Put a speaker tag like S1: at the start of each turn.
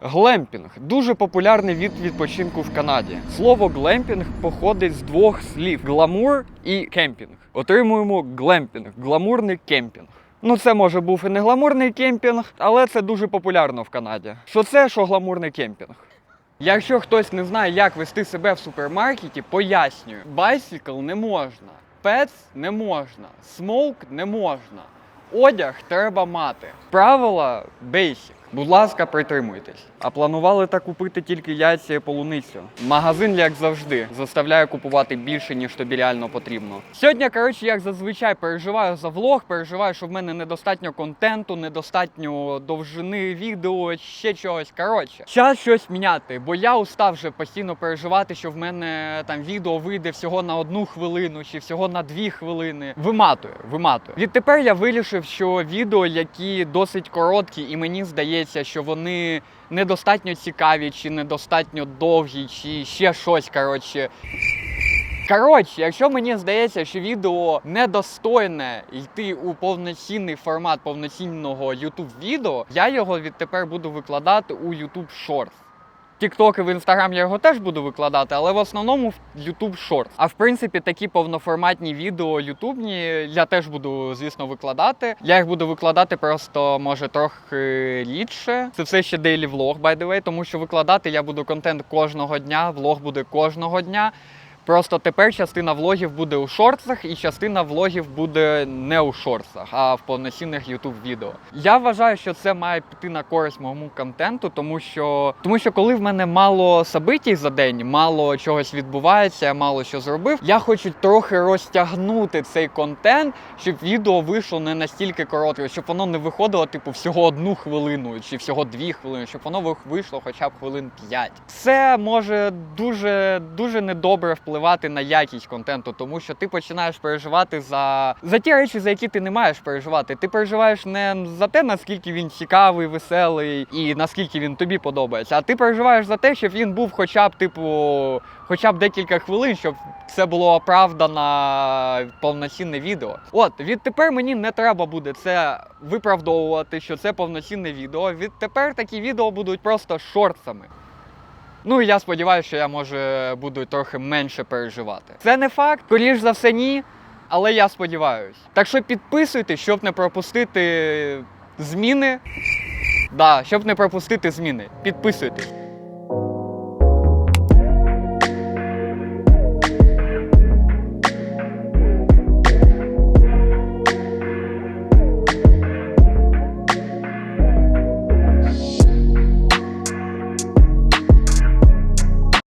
S1: Глемпінг дуже популярний від відпочинку в Канаді. Слово глемпінг походить з двох слів: гламур і кемпінг. Отримуємо глемпінг, гламурний кемпінг. Ну, це може був і не гламурний кемпінг, але це дуже популярно в Канаді. Що це, що гламурний кемпінг? Якщо хтось не знає, як вести себе в супермаркеті, пояснюю: байсикл не можна, пец не можна, смоук не можна. Одяг треба мати. Правила basic. Будь ласка, притримуйтесь. А планували так купити тільки яйця і полуницю. Магазин, як завжди, заставляє купувати більше, ніж тобі реально потрібно. Сьогодні, коротше, як зазвичай переживаю за влог, переживаю, що в мене недостатньо контенту, недостатньо довжини відео, ще чогось. Коротше, час щось міняти, бо я устав вже постійно переживати, що в мене там відео вийде всього на одну хвилину чи всього на дві хвилини. Виматує, виматує. Відтепер я вирішив, що відео, які досить короткі, і мені здається, що вони недостатньо цікаві, чи недостатньо довгі, чи ще щось. Коротше. Коротше, якщо мені здається, що відео недостойне йти у повноцінний формат повноцінного YouTube відео, я його відтепер буду викладати у YouTube Shorts. Тіктоки в інстаграм я його теж буду викладати, але в основному в YouTube Shorts. А в принципі, такі повноформатні відео ютубні я теж буду, звісно, викладати. Я їх буду викладати просто може трохи рідше. Це все ще daily влог, by the way, тому що викладати я буду контент кожного дня, влог буде кожного дня. Просто тепер частина влогів буде у шортсах, і частина влогів буде не у шортсах, а в повноцінних youtube відео. Я вважаю, що це має піти на користь моєму контенту, тому що тому що коли в мене мало собитій за день, мало чогось відбувається, я мало що зробив. Я хочу трохи розтягнути цей контент, щоб відео вийшло не настільки коротке, щоб воно не виходило, типу, всього одну хвилину чи всього дві хвилини, щоб воно вийшло хоча б хвилин п'ять. Це може дуже дуже недобре впливати на якість контенту, тому що ти починаєш переживати за, за ті речі, за які ти не маєш переживати. Ти переживаєш не за те, наскільки він цікавий, веселий і наскільки він тобі подобається, а ти переживаєш за те, щоб він був хоча б, типу, хоча б декілька хвилин, щоб це було оправдано повноцінне відео. От відтепер мені не треба буде це виправдовувати, що це повноцінне відео. Відтепер такі відео будуть просто шортсами. Ну і я сподіваюся, що я може буду трохи менше переживати. Це не факт, скоріш за все, ні. Але я сподіваюся. Так що підписуйтесь, щоб не пропустити зміни. Да, щоб не пропустити зміни. Підписуйтесь.